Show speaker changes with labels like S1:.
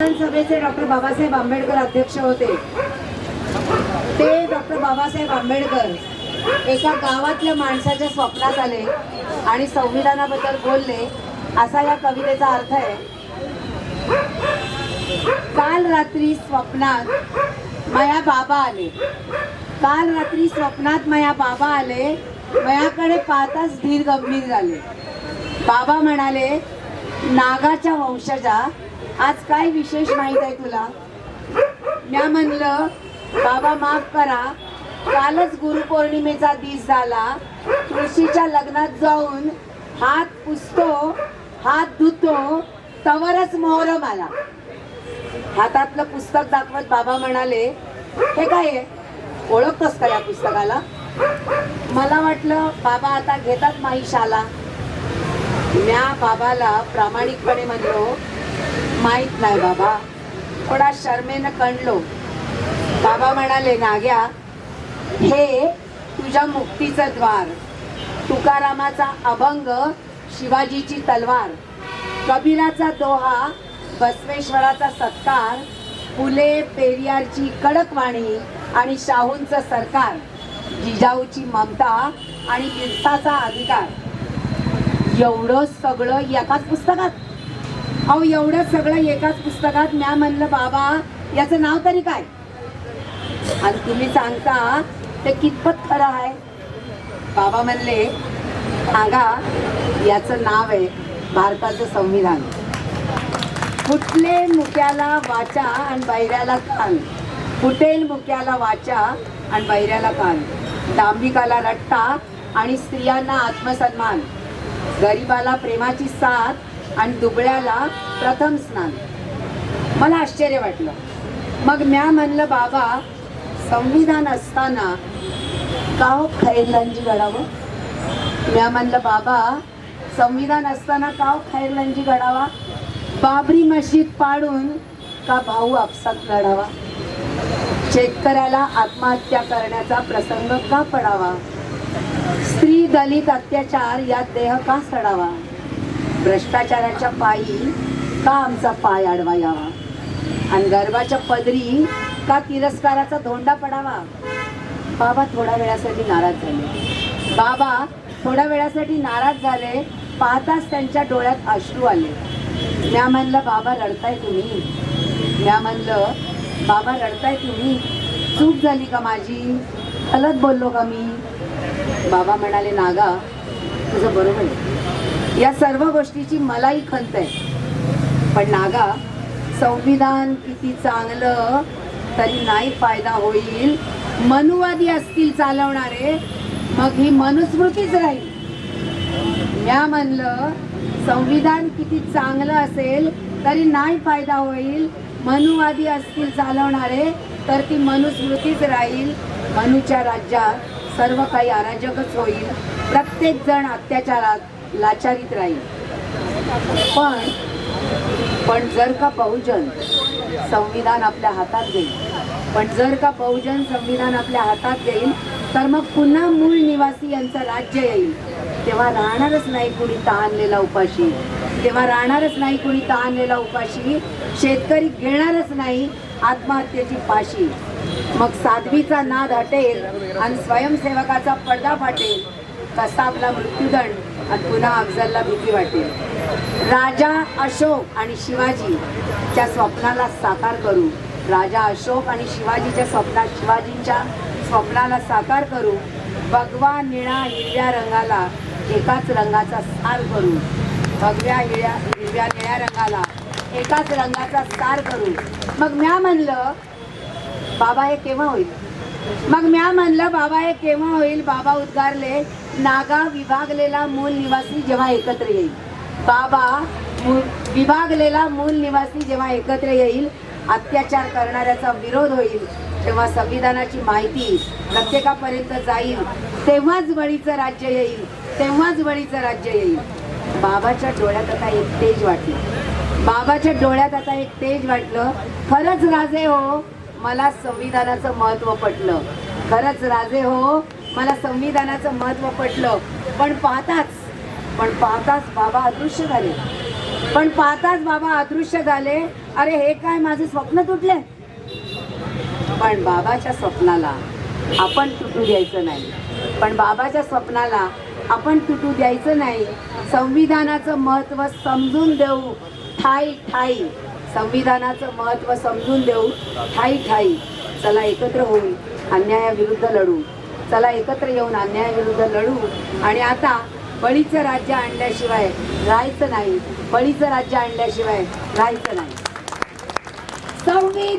S1: विधानसभेचे डॉक्टर बाबासाहेब आंबेडकर अध्यक्ष होते. ते डॉक्टर बाबासाहेब आंबेडकर एका गावातल्या माणसाच्या स्वप्नात आले आणि संविधानाबद्दल बोलले असा या कवितेचा अर्थ आहे. काल रात्री स्वप्नात माया बाबा आले. काल रात्री स्वप्नात माया बाबा आले मयाकडे पाहताच धीर गंभीर झाले. बाबा म्हणाले नागाच्या वंशजा आज काय विशेष माहीत आहे तुला? म्या म्हणलं बाबा माफ करा. कालच गुरुपौर्णिमेचा दिस झाला. तुळशीच्या लग्नात जाऊन हात पुसतो हात धुतो तवरच मोहरम आला. हातातलं पुस्तक दाखवत बाबा म्हणाले हे काय आहे? ओळखतोस का या पुस्तकाला? मला वाटलं बाबा आता घेतात माहीशाला म्या बाबाला प्रामाणिकपणे म्हणलो माहीत नाही बाबा. थोडा शर्मेनं कणलो बाबा म्हणाले नाग्या हे तुझ्या मुक्तीचं द्वार. तुकारामाचा अभंग शिवाजीची तलवार. कबीराचा दोहा बसवेश्वराचा सत्कार फुले पेरियारची कडक वाणी आणि शाहूंचं सरकार. जिजाऊची ममता आणि बिरसाचा अधिकार. एवढं सगळं एकाच पुस्तकात? अहो एवढं सगळं एकाच पुस्तकात म्या म्हणलं बाबा याचं नाव तरी काय? आणि तुम्ही सांगता ते कितपत खरं आहे? बाबा म्हणले सांगा याचं नाव आहे भारताचं संविधान. फुटले मुक्याला वाचा आणि बैऱ्याला कान. फुटेल मुक्याला वाचा आणि बैऱ्याला कान. डांबिकाला रट्टा आणि स्त्रियांना आत्मसन्मान. गरिबाला प्रेमाची साथ आणि दुबळ्याला प्रथम स्नान. मला आश्चर्य वाटलं. मग म्या म्हणलं बाबा संविधान असताना का हो खैरलंजी घडावं? म्या म्हणलं बाबा संविधान असताना का हो खैरलंजी घडावा? बाबरी मशीद पाडून का भाऊ आपसात लढावा? शेतकऱ्याला आत्महत्या करण्याचा प्रसंग का पडावा? स्त्री दलित अत्याचार यात देह का सडावा? भ्रष्टाचाराच्या पायी का आमचा पाय आडवा यावा आणि गर्भाच्या पदरी का तिरस्काराचा धोंडा पडावा? बाबा थोड्या वेळासाठी नाराज झाले. बाबा थोड्या वेळासाठी नाराज झाले पाहताच त्यांच्या डोळ्यात अश्रू आले. म्या म्हणलं बाबा रडताय तुम्ही. म्या म्हणलं बाबा रडताय तुम्ही. चूक झाली का माझी? गलत बोललो का मी? बाबा म्हणाले नागा तुझं बरोबर आहे. या सर्व गोष्टीची मलाही खंत आहे. पण नागा संविधान किती चांगलं तरी नाही फायदा होईल. मनुवादी असतील चालवणारे मग ही मनुस्मृतीच राहील. म्या म्हणलं संविधान किती चांगलं असेल तरी नाही फायदा होईल. मनुवादी असतील चालवणारे तर ती मनुस्मृतीच राहील. मनुच्या राज्यात सर्व काही अराजकच होईल. प्रत्येक जण अत्याचारात लाचारीत राहील. पण पण जर का बहुजन संविधान आपल्या हातात घेईल पण जर का बहुजन संविधान आपल्या हातात घेईल तर मग पुन्हा मूळ निवासी यांचं राज्य येईल. तेव्हा राहणारच नाही कुणी तहानलेला उपाशी. तेव्हा राहणारच नाही कुणी तहानलेला उपाशी. शेतकरी घेणारच नाही आत्महत्येची फाशी. मग साध्वीचा नाद हटेल आणि स्वयंसेवकाचा पडदा फाटेल. कसा आपला मृत्यूदंड आणि पुन्हा अफजलला भीती वाटेल. राजा अशोक आणि शिवाजीच्या स्वप्नाला साकार करू. राजा अशोक आणि शिवाजीच्या स्वप्नात शिवाजींच्या स्वप्नाला साकार करू. भगवा निळा हिरव्या रंगाला एकाच रंगाचा सार करू. भगव्या हिळ्या हिरव्या निळ्या रंगाला एकाच रंगाचा सार करू. मग म्या म्हणलं बाबा हे केव्हा होईल? मग म्या म्हणलं बाबा हे केव्हा होईल? बाबा उद्गारले नागा विभागलेला मूल निवासी जेव्हा एकत्र येईल. बाबा विभागलेला मूल निवासी जेव्हा एकत्र येईल अत्याचार करणाऱ्याचा विरोध होईल तेव्हा संविधानाची माहिती प्रत्येकापर्यंत जाईल. तेव्हाच बळीचं राज्य येईल तेव्हाच बळीचं राज्य येईल. बाबाच्या डोळ्यात आता एक तेज वाटलं. बाबाच्या डोळ्यात आता एक तेज वाटलं. खरंच राजे हो मला संविधानाचं महत्त्व पटलं. खरंच राजे हो मला संविधानाचं महत्त्व पटलं. पण पाहताच पण पाहताच बाबा अदृश्य झाले. पण पाहताच बाबा अदृश्य झाले. अरे हे काय माझे स्वप्न तुटले पण बाबाच्या स्वप्नाला आपण तुटू द्यायचं नाही. पण बाबाच्या स्वप्नाला आपण तुटू द्यायचं नाही. संविधानाचं महत्त्व समजून देऊ. ठाई ठाई. संविधानाचं महत्त्व समजून देऊ. ठाई ठाई. चला एकत्र होऊन अन्यायाविरुद्ध लढू. चला एकत्र येऊन अन्यायाविरुद्ध लढू. आणि आता बळीचं राज्य आणल्याशिवाय राहायचं नाही. बळीचं राज्य आणल्याशिवाय राहायचं नाही. संविधान